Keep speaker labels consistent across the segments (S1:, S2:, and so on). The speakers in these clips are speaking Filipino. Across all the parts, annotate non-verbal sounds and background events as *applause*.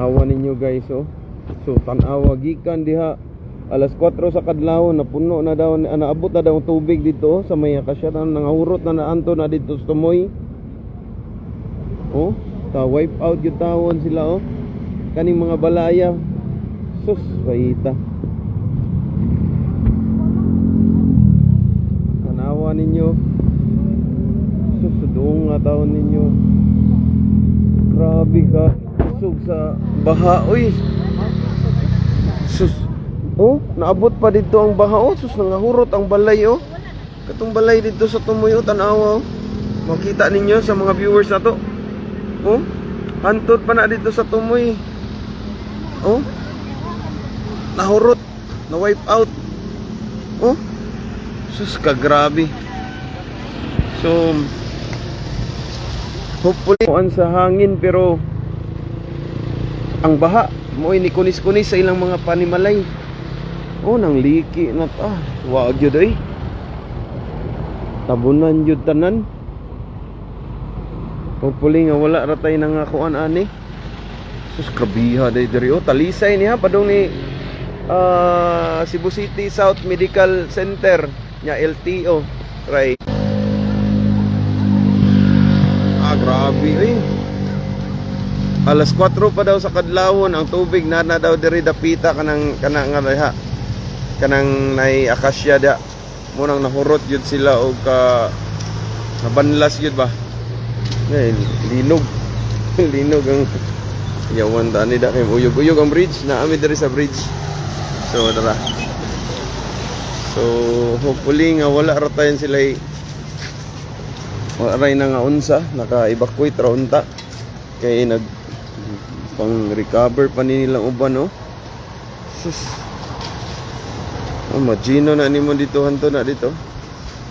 S1: Awa ninyo guys oh. So tanawa gikan diha alas 4 sa kadlaw napuno na daw na naabot na daw tubig dito oh, sa may akasya na nangahurot na naanto na dito sa tumoy. Oh, ta wipe out yung tawon sila oh. Kaning mga balaya. Sus, paita. Tanawa ninyo. Sus, doon nga ninyo. Grabe ka. Sug sa baha, uy. Sus. Oh, naabot pa dito ang baha, oh. Sus, nangahurot ang balay, oh. Katong balay dito sa Tumoy, oh, tanawa, oh. Makita ninyo sa mga viewers na to. Oh, hantod pa na dito sa Tumoy. Oh, nahurot, na-wipe out. Oh, sus, kagrabe. So, hopefully, kuan sa hangin pero ang baha mo ni kunis-kunis sa ilang mga panimalay. Oh, nang liki na ta. Wag yun ay. Tabunan yun tanan. Hopefully nga wala ra tay nang kuan ani. Sus krabiha day diri oh talisay niya padong ni ah, Cebu City South Medical Center nya LTO right. Ah grabe eh. Alas 4 pa daw sa kadlawon ang tubig na na daw diri dapita kanang kanang nga diha. Kanang nay akasya da. Munang nahurot yun sila og ka nabanlas yun ba. Eh, linog. *laughs* linog ang yawan ta ni da kay uyog-uyog ang bridge na ami diri sa bridge. So tara. So hopefully nga wala ra tayon sila wala ray na nga unsa naka-evacuate ra unta kay nag pang recover pa ni nilang uban no. Sus. Oh, magino na nimo dito hanto na dito.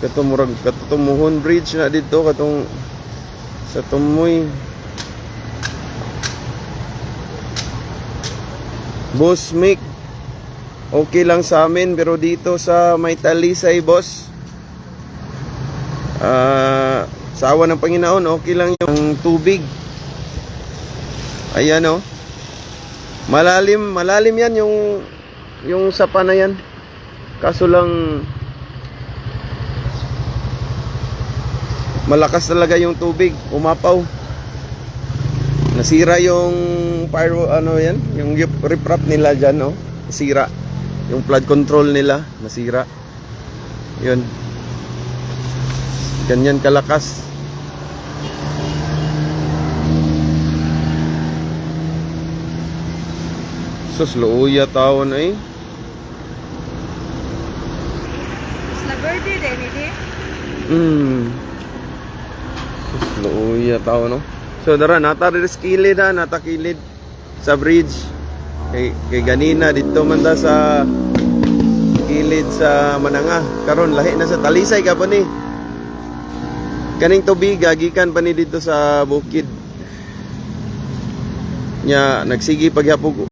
S1: Katong murag katumuhon bridge na dito katong sa tumoy. Boss Mick, okay lang sa amin pero dito sa may talisay boss. Ah, sa awa ng Panginoon, okay lang yung tubig. Ayan oh. Malalim, malalim yan yung yung sapa na yan. Kaso lang malakas talaga yung tubig, umapaw. Nasira yung fire ano yan, yung riprap nila diyan no. Nasira. Yung flood control nila nasira. 'Yun. Ganyan kalakas. Sus, luuya taon eh.
S2: Isla Verde din, hindi?
S1: Hmm. Luuya tao no. So dara nata kilid ha, nata kilid sa bridge. Kay kay ganina dito man ta sa kilid sa Mananga. Karon lahi na sa Talisay ka pa ni. Kaning tubig gikan pa ni dito sa bukid. Nya nagsigi paghapog